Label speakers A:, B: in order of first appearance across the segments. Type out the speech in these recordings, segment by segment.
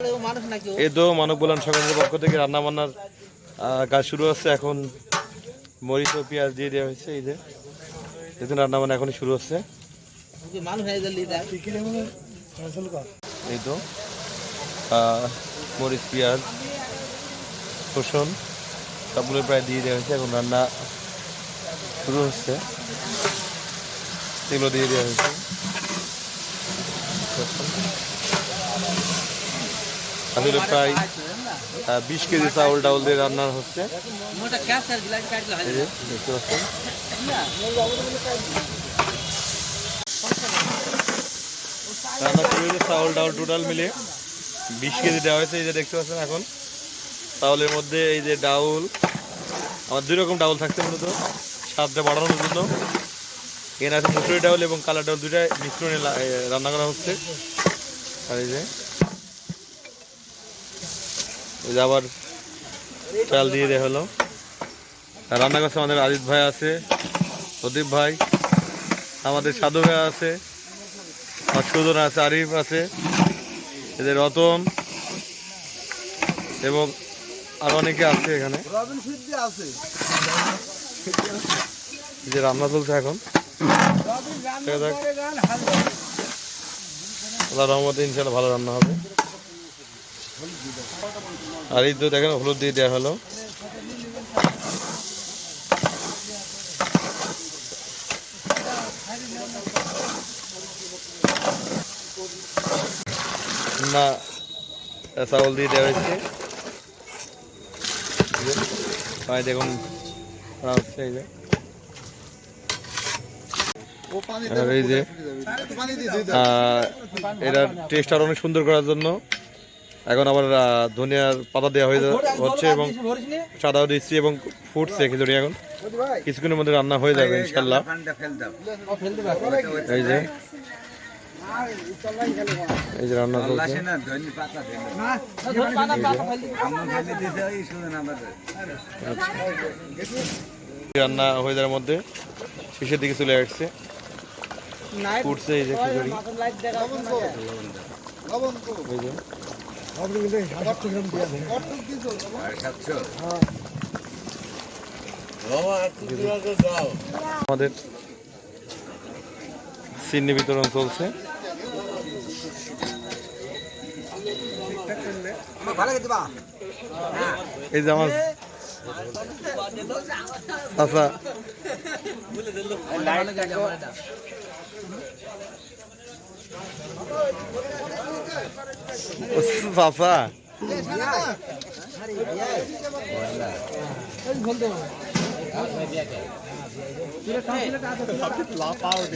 A: এই মানব কল্যাণ সংগঠনের পক্ষ থেকে রান্না বান্নার কাজ শুরু হচ্ছে। এখন মরিচ ও পেঁয়াজ দিয়ে দেওয়া হয়েছে এই যে। দেখুন রান্না বান্না এখনই শুরু হচ্ছে।
B: ও কি মানুষ গেলি দেখ
A: এই তো আহ, মরিচ পেঁয়াজ রসুন সবগুলো প্রায় দিয়ে দেওয়া হয়েছে। এখন রান্না শুরু হচ্ছে। এগুলো দিয়ে দেওয়া হয়েছে। আসলে প্রায় বিশ কেজি চাউল ডাউল দিয়ে রান্না হচ্ছে। দেখতে পাচ্ছেন। রান্না চাউল ডাউল টোটাল মিলে বিশ কেজি দেওয়া হয়েছে, এই যে দেখতে পাচ্ছেন এখন। চাউলের মধ্যে এই যে ডাউল, আমার দুই রকম ডাউল থাকছে মূলত। স্বাদটা বাড়ানোর জন্য। এখানে আছে মুসুরি ডাউল এবং কালা ডাউল দুইটা মিশ্রণে রান্না করা হচ্ছে। আর এই যে এই যে আবার চাল দিয়ে দেওয়া হলো। আর রান্না করছে আমাদের আজিত ভাই আছে প্রদীপ ভাই আমাদের সাধু ভাই আছে আর সুজন আছে আরিফ আছে এদের রতন এবং আর অনেকে আছে এখানে। যে রান্না চলছে এখন। আল্লাহ রহমতে ইনশাল্লাহ ভালো রান্না হবে। আর এই দেখেন হলুদ দিয়ে দেওয়া হলো। না চাউল দিয়ে দেওয়া হয়েছে। দেখুন হচ্ছে এই যে। আর এই যে আহ, এটা টেস্ট আর অনেক সুন্দর করার জন্য। এখন আবার ধনিয়ার পাতা দেওয়া হয়ে যা- হচ্ছে এবং সাদাও দিচ্ছি এবং ফুটছে খিচুড়ি এখন। কিছুক্ষণের মধ্যে রান্না হয়ে যাবে ইনশাল্লাহ। এই যে। এই যে। রান্না চলছে। রান্না হয়ে যাওয়ার মধ্যে শেষের দিকে চলে আসছে। ফুটছে এই যে খিচুড়ি। এই যে। আমাদের চিনি বিতরণ চলছে। এই যে আমার আচ্ছা। চাচা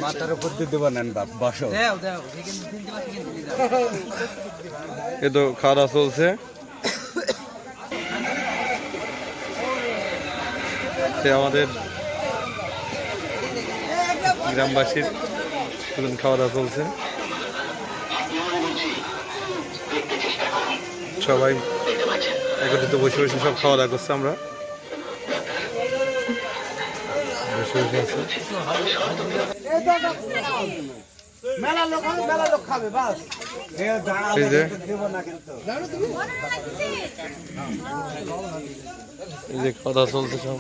C: মাথার উপর দিয়ে দেবো নেন বাপ বসো।
A: এ তো খাওয়া চলছে। সে আমাদের গ্রামবাসীর খাওয়া দাওয়া চলছে। সবাই একত্রিত বসে বসে সব খাওয়া দাওয়া করছে আমরা। দাওয়া চলছে সব।